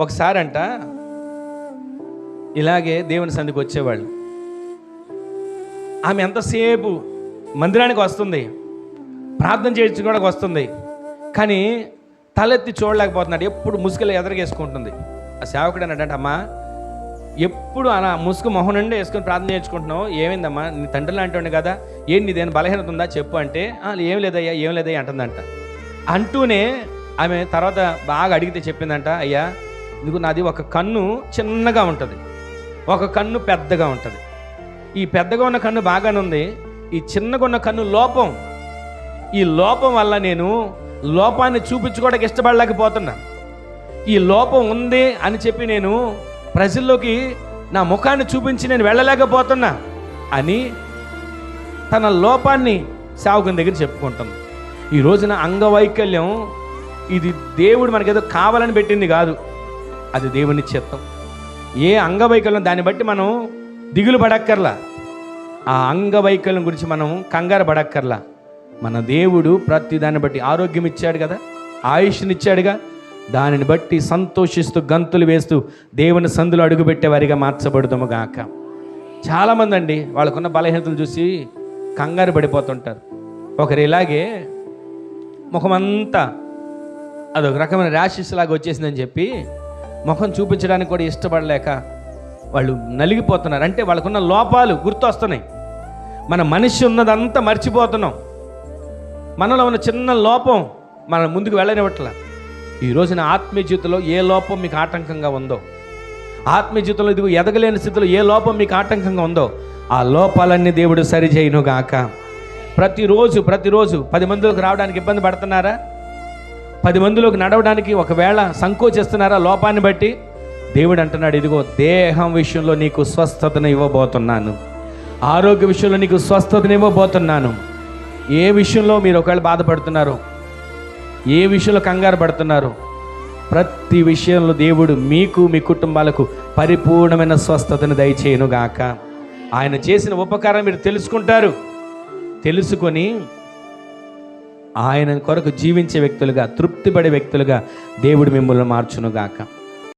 ఒకసారి అంట ఇలాగే దేవుని సందికి వచ్చేవాళ్ళు. ఆమె ఎంతసేపు మందిరానికి వస్తుంది ప్రార్థన చేయించుకోవడానికి వస్తుంది కానీ తలెత్తి చూడలేకపోతున్నాడు. ఎప్పుడు ముసుగులు ఎదరగేసుకుంటుంది. ఆ సేవకుడు అన్నాడంటే అమ్మా ఎప్పుడు అలా ముసుగు మొహం నుండి వేసుకొని ప్రార్థన చేయించుకుంటున్నావు? ఏమైందమ్మా? నీ తండ్రి లాంటి కదా? ఏంటి నీదేని బలహీనత ఉందా? చెప్పు అంటే ఏం లేదయ్యా ఏం లేదయ్యా అంటుందంట. అంటూనే ఆమె తర్వాత బాగా అడిగితే చెప్పిందంట అయ్యా ఇదిగో నాది ఒక కన్ను చిన్నగా ఉంటుంది. ఒక కన్ను పెద్దగా ఉంటుంది. ఈ పెద్దగా ఉన్న కన్ను బాగానే ఉంది. ఈ చిన్నగా ఉన్న కన్ను లోపం. ఈ లోపం వల్ల నేను లోపాన్ని చూపించుకోవడానికి ఇష్టపడలేకపోతున్నా. ఈ లోపం ఉంది అని చెప్పి నేను ప్రజల్లోకి నా ముఖాన్ని చూపించి నేను వెళ్ళలేకపోతున్నా అని తన లోపాన్ని సేవకుని దగ్గర చెప్పుకుంటుంది ఈ రోజున అంగవైకల్యం ఇది దేవుడు మనకేదో కావాలని పెట్టింది కాదు. అది దేవుని చిత్తం. ఏ అంగవైకల్యం దాన్ని బట్టి మనం దిగులు పడక్కర్లా. ఆ అంగవైకల్యం గురించి మనం కంగారు పడక్కర్లా. మన దేవుడు ప్రతి దాన్ని బట్టి ఆరోగ్యం ఇచ్చాడు కదా ఆయుష్నిచ్చాడుగా. దానిని బట్టి సంతోషిస్తూ గంతులు వేస్తూ దేవుని సందులు అడుగుపెట్టేవారిగా మార్చబడుతాము గాక. చాలామంది అండి వాళ్ళకున్న బలహీనతలు చూసి కంగారు పడిపోతుంటారు. ఒకరు ఇలాగే ముఖమంతా అదొక రకమైన ర్యాషెస్ లాగా వచ్చేసిందని చెప్పి ముఖం చూపించడానికి కూడా ఇష్టపడలేక వాళ్ళు నలిగిపోతున్నారు. అంటే వాళ్ళకున్న లోపాలు గుర్తొస్తున్నాయి. మన మనిషి ఉన్నదంతా మర్చిపోతున్నాం. మనలో ఉన్న చిన్న లోపం మన ముందుకు వెళ్ళనివ్వట్ల. ఈ రోజున ఆత్మీయ జీవితంలో ఏ లోపం మీకు ఆటంకంగా ఉందో ఆత్మీయ జీవితంలో ఇదిగో ఎదగలేని స్థితిలో ఏ లోపం మీకు ఆటంకంగా ఉందో ఆ లోపాలన్నీ దేవుడు సరిచేయును గాక ప్రతిరోజు ప్రతిరోజు పది మందిలోకి రావడానికి ఇబ్బంది పడుతున్నారా? పది మందిలోకి నడవడానికి ఒకవేళ సంకోచిస్తున్నారా లోపాన్ని బట్టి? దేవుడు అంటున్నాడు ఇదిగో దేహం విషయంలో నీకు స్వస్థతను ఇవ్వబోతున్నాను. ఆరోగ్య విషయంలో నీకు స్వస్థతను ఇవ్వబోతున్నాను. ఏ విషయంలో మీరు ఒకవేళ బాధపడుతున్నారు ఏ విషయంలో కంగారు పడుతున్నారు ప్రతి విషయంలో దేవుడు మీకు మీ కుటుంబాలకు పరిపూర్ణమైన స్వస్థతను దయచేయను గాక ఆయన చేసిన ఉపకారం మీరు తెలుసుకుంటారు. తెలుసుకొని ఆయన కొరకు జీవించే వ్యక్తులుగా తృప్తిపడే వ్యక్తులుగా దేవుడు మిమ్మల్ని మార్చును గాక